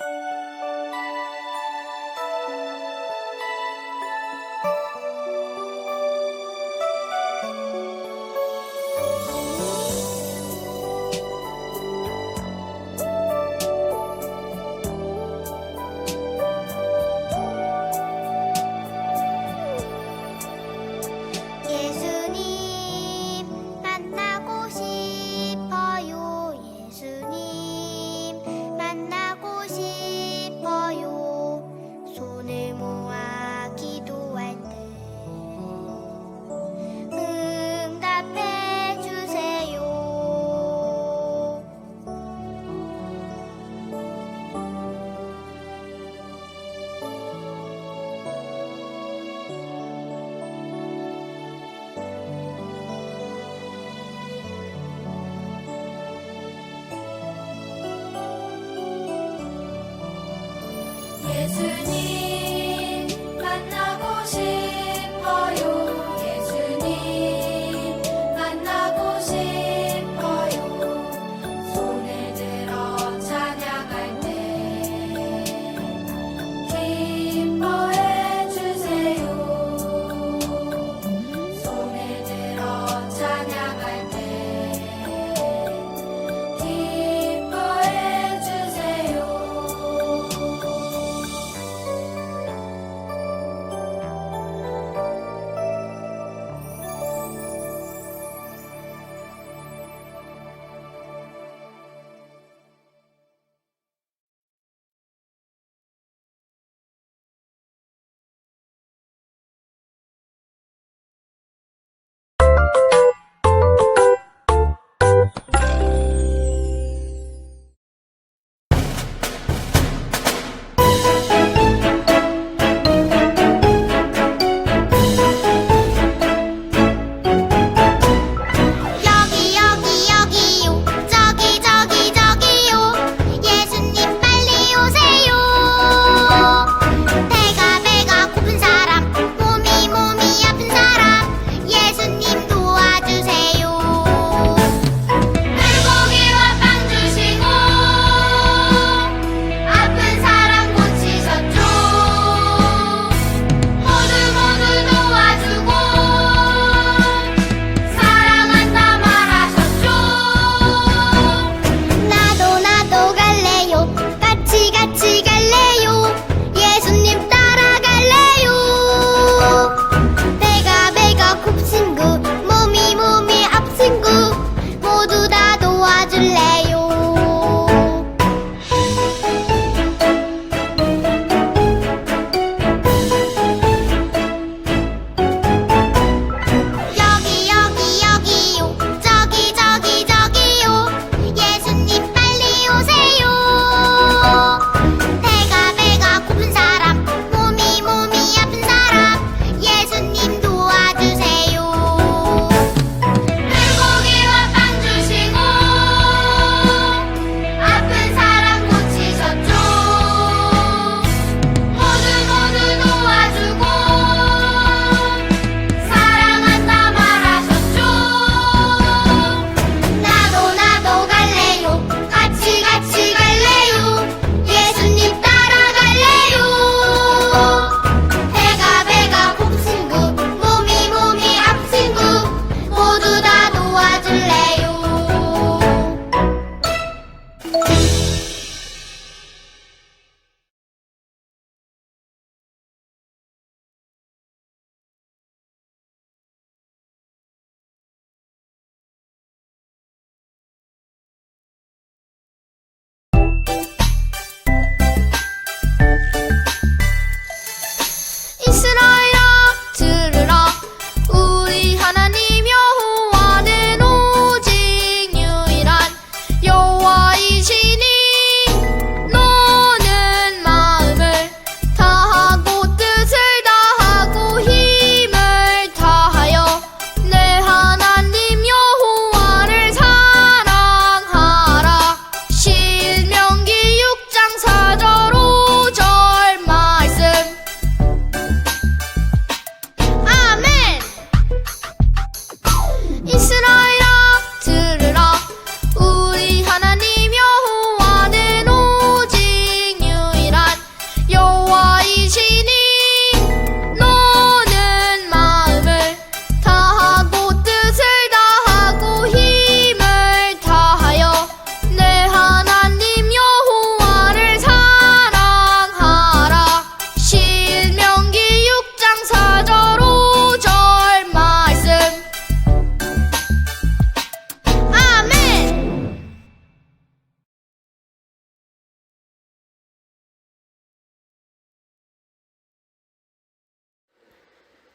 you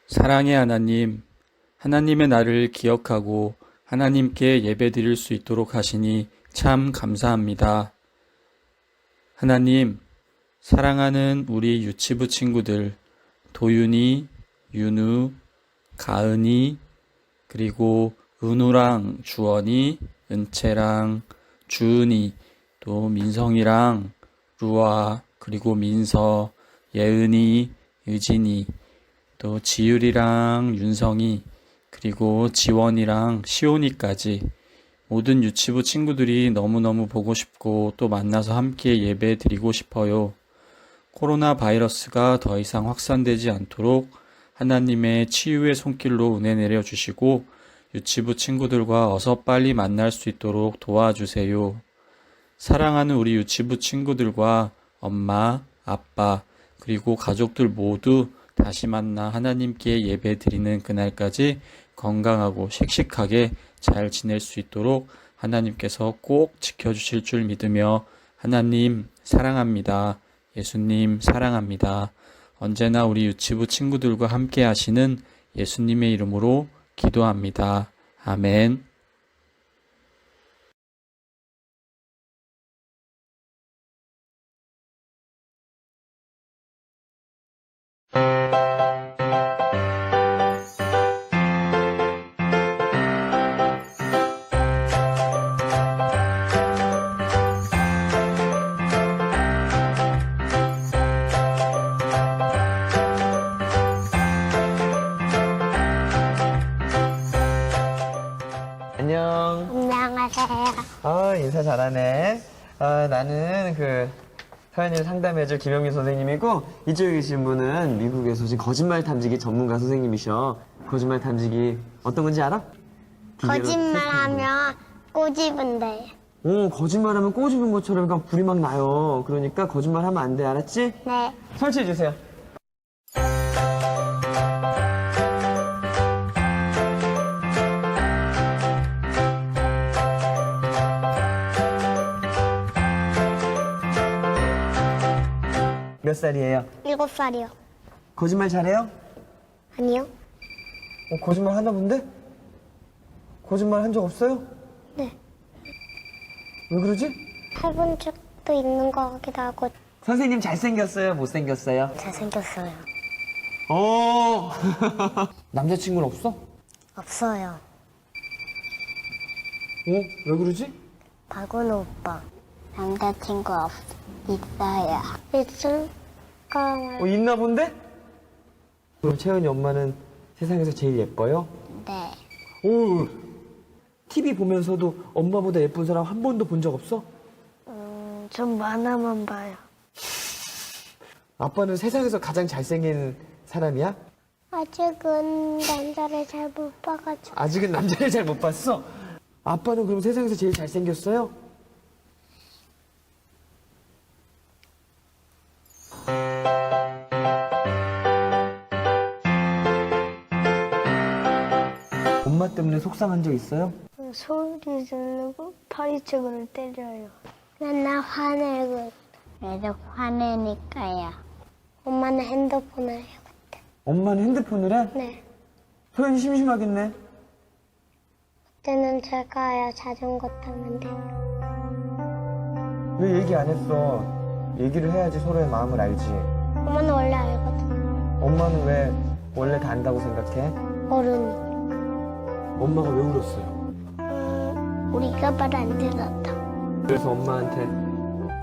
사랑의 하나님, 하나님의 나를 기억하고 하나님께 예배 드릴 수 있도록 하시니 참 감사합니다. 하나님, 사랑하는 우리 유치부 친구들, 도윤이, 윤우, 가은이, 그리고 은우랑 주원이, 은채랑 주은이, 또 민성이랑 루아, 그리고 민서, 예은이, 유진이, 또 지율이랑 윤성이, 그리고 지원이랑 시온이까지 모든 유치부 친구들이 너무너무 보고 싶고 또 만나서 함께 예배 드리고 싶어요. 코로나 바이러스가 더 이상 확산되지 않도록 하나님의 치유의 손길로 은혜 내려 주시고 유치부 친구들과 어서 빨리 만날 수 있도록 도와주세요. 사랑하는 우리 유치부 친구들과 엄마, 아빠, 그리고 가족들 모두 다시 만나 하나님께 예배 드리는 그날까지 건강하고 씩씩하게 잘 지낼 수 있도록 하나님께서 꼭 지켜주실 줄 믿으며 하나님 사랑합니다. 예수님 사랑합니다. 언제나 우리 유치부 친구들과 함께 하시는 예수님의 이름으로 기도합니다. 아멘. 잘하네. 아, 나는 그 서연이를 상담해줄 김영민 선생님이고 이쪽에 계신 분은 미국에서 오신 거짓말 탐지기 전문가 선생님이셔. 거짓말 탐지기 어떤 건지 알아? 기계로 거짓말하면 꼬집은데. 오, 거짓말하면 꼬집은 것처럼 그러니까 불이 막 나요. 그러니까 거짓말하면 안 돼, 알았지? 네. 설치해 주세요. 몇 살이에요? 일곱 살이요. 거짓말 잘해요? 아니요? 어, 거짓말 하나 본데? 거짓말 한 적 없어요? 네. 왜 그러지? 해본 적도 있는 것 같기도 하고. 선생님 잘생겼어요? 못생겼어요? 잘생겼어요. 어. 남자친구는 없어? 없어요. 어? 왜 그러지? 박은호 오빠. 남자친구 없, 있어요. 있을 까? 어, 있나 본데? 그럼 채연이 엄마는 세상에서 제일 예뻐요? 네. 오, TV 보면서도 엄마보다 예쁜 사람 한 번도 본 적 없어? 음, 좀 만화만 봐요. 아빠는 세상에서 가장 잘생긴 사람이야? 아직은 남자를 잘 못 봐가지고. 아직은 남자를 잘 못 봤어? 아빠는 그럼 세상에서 제일 잘생겼어요? 엄마 때문에 속상한 적 있어요? 소리 지르고 파리채근을 때려요. 맨날 화내고. 계속 화내니까요. 엄마는 핸드폰을 해요. 엄마는 핸드폰을 해? 네. 소연이 심심하겠네. 그때는 제가요 자전거 타면 돼요. 왜 얘기 안 했어? 얘기를 해야지 서로의 마음을 알지. 엄마는 원래 알거든. 엄마는 왜 원래 다 안다고 생각해? 어른이. 엄마가 왜 울었어요? 음, 우리가 말안 들었다. 그래서 엄마한테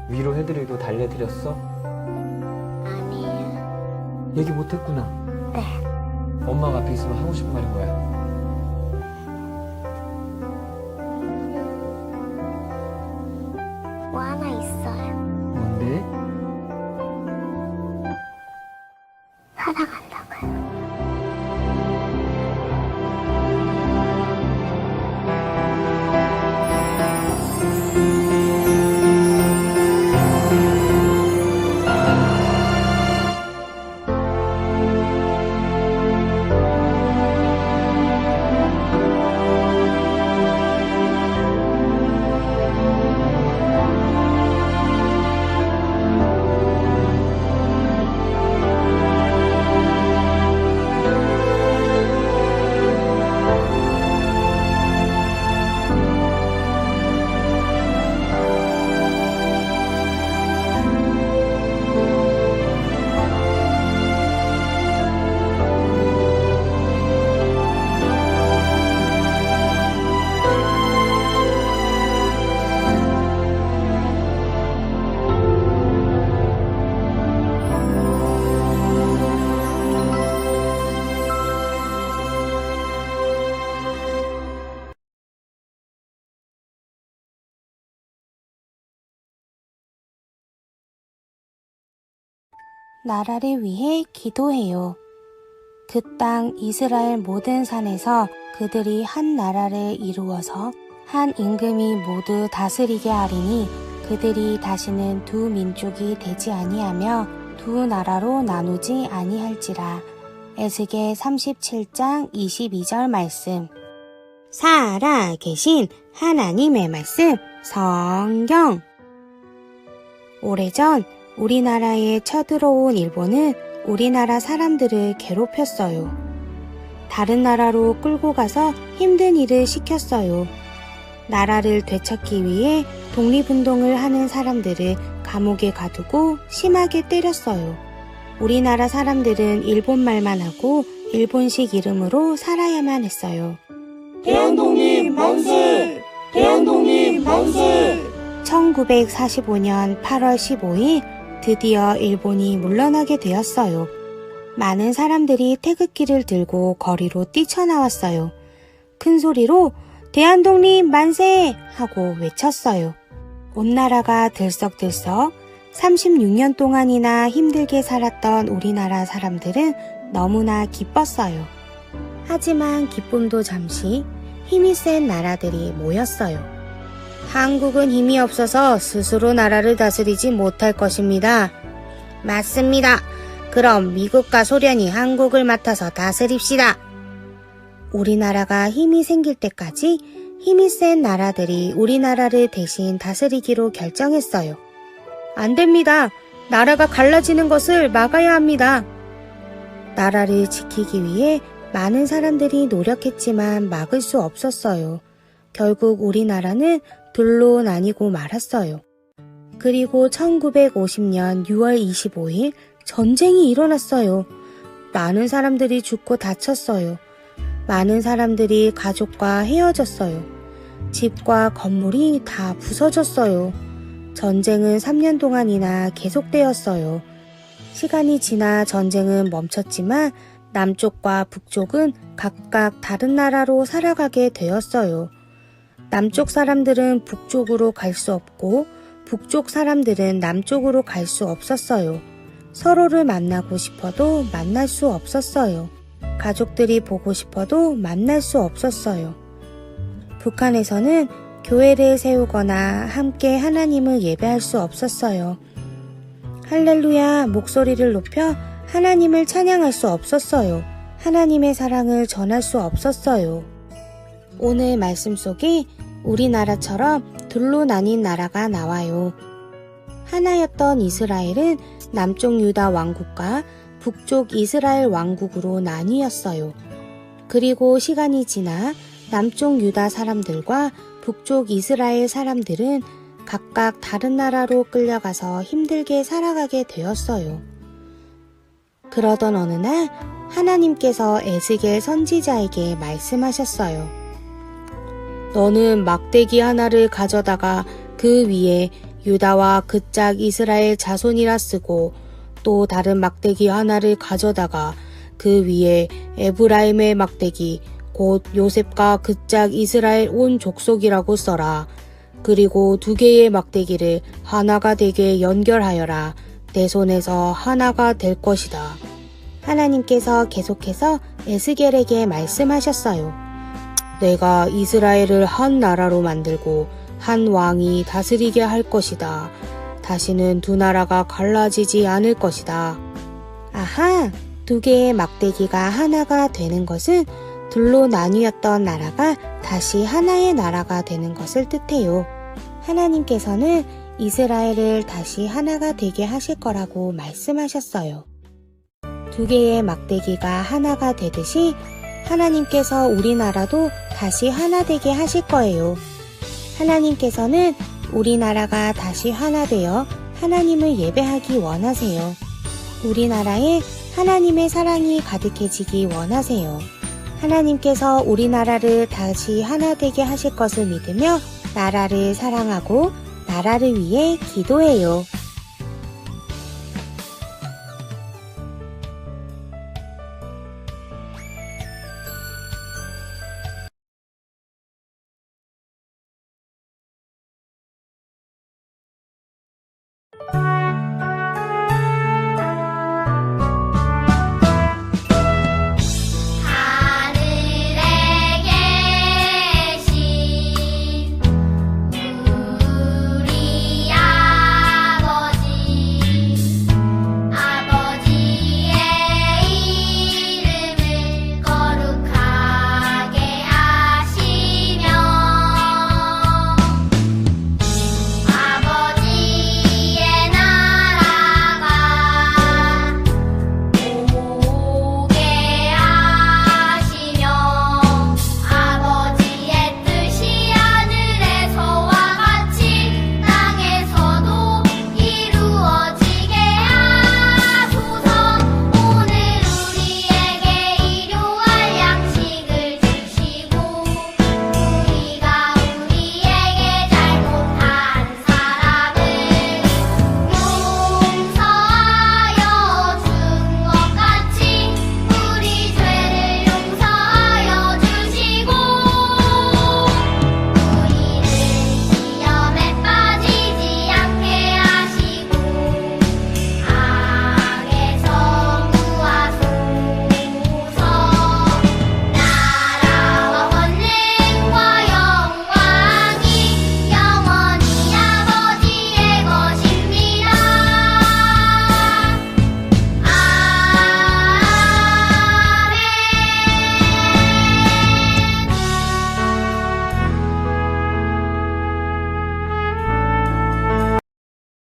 위로해드리고 달래드렸어? 아니에요. 얘기 못했구나. 네. 엄마가 앞에 있으면 하고 싶은 말이 뭐야? 나라를 위해 기도해요. 그 땅 이스라엘 모든 산에서 그들이 한 나라를 이루어서 한 임금이 모두 다스리게 하리니 그들이 다시는 두 민족이 되지 아니하며 두 나라로 나누지 아니할지라. 에스겔 37장 22절 말씀. 살아 계신 하나님의 말씀 성경. 오래전 우리나라에 쳐들어온 일본은 우리나라 사람들을 괴롭혔어요. 다른 나라로 끌고 가서 힘든 일을 시켰어요. 나라를 되찾기 위해 독립운동을 하는 사람들을 감옥에 가두고 심하게 때렸어요. 우리나라 사람들은 일본 말만 하고 일본식 이름으로 살아야만 했어요. 대한독립 만세! 대한독립 만세! 1945년 8월 15일 드디어 일본이 물러나게 되었어요. 많은 사람들이 태극기를 들고 거리로 뛰쳐나왔어요. 큰 소리로 대한독립 만세! 하고 외쳤어요. 온 나라가 들썩들썩 36년 동안이나 힘들게 살았던 우리나라 사람들은 너무나 기뻤어요. 하지만 기쁨도 잠시 힘이 센 나라들이 모였어요. 한국은 힘이 없어서 스스로 나라를 다스리지 못할 것입니다. 맞습니다. 그럼 미국과 소련이 한국을 맡아서 다스립시다. 우리나라가 힘이 생길 때까지 힘이 센 나라들이 우리나라를 대신 다스리기로 결정했어요. 안 됩니다. 나라가 갈라지는 것을 막아야 합니다. 나라를 지키기 위해 많은 사람들이 노력했지만 막을 수 없었어요. 결국 우리나라는 둘로 나뉘고 말았어요. 그리고 1950년 6월 25일 전쟁이 일어났어요. 많은 사람들이 죽고 다쳤어요. 많은 사람들이 가족과 헤어졌어요. 집과 건물이 다 부서졌어요. 전쟁은 3년 동안이나 계속되었어요. 시간이 지나 전쟁은 멈췄지만 남쪽과 북쪽은 각각 다른 나라로 살아가게 되었어요. 남쪽 사람들은 북쪽으로 갈 수 없고 북쪽 사람들은 남쪽으로 갈 수 없었어요. 서로를 만나고 싶어도 만날 수 없었어요. 가족들이 보고 싶어도 만날 수 없었어요. 북한에서는 교회를 세우거나 함께 하나님을 예배할 수 없었어요. 할렐루야 목소리를 높여 하나님을 찬양할 수 없었어요. 하나님의 사랑을 전할 수 없었어요. 오늘 말씀 속에 우리나라처럼 둘로 나뉜 나라가 나와요. 하나였던 이스라엘은 남쪽 유다 왕국과 북쪽 이스라엘 왕국으로 나뉘었어요. 그리고 시간이 지나 남쪽 유다 사람들과 북쪽 이스라엘 사람들은 각각 다른 나라로 끌려가서 힘들게 살아가게 되었어요. 그러던 어느 날 하나님께서 에스겔 선지자에게 말씀하셨어요. 너는 막대기 하나를 가져다가 그 위에 유다와 그 짝 이스라엘 자손이라 쓰고 또 다른 막대기 하나를 가져다가 그 위에 에브라임의 막대기 곧 요셉과 그 짝 이스라엘 온 족속이라고 써라. 그리고 두 개의 막대기를 하나가 되게 연결하여라. 내 손에서 하나가 될 것이다. 하나님께서 계속해서 에스겔에게 말씀하셨어요. 내가 이스라엘을 한 나라로 만들고 한 왕이 다스리게 할 것이다. 다시는 두 나라가 갈라지지 않을 것이다. 아하! 두 개의 막대기가 하나가 되는 것은 둘로 나뉘었던 나라가 다시 하나의 나라가 되는 것을 뜻해요. 하나님께서는 이스라엘을 다시 하나가 되게 하실 거라고 말씀하셨어요. 두 개의 막대기가 하나가 되듯이 하나님께서 우리나라도 다시 하나 되게 하실 거예요. 하나님께서는 우리나라가 다시 하나 되어 하나님을 예배하기 원하세요. 우리나라에 하나님의 사랑이 가득해지기 원하세요. 하나님께서 우리나라를 다시 하나 되게 하실 것을 믿으며 나라를 사랑하고 나라를 위해 기도해요.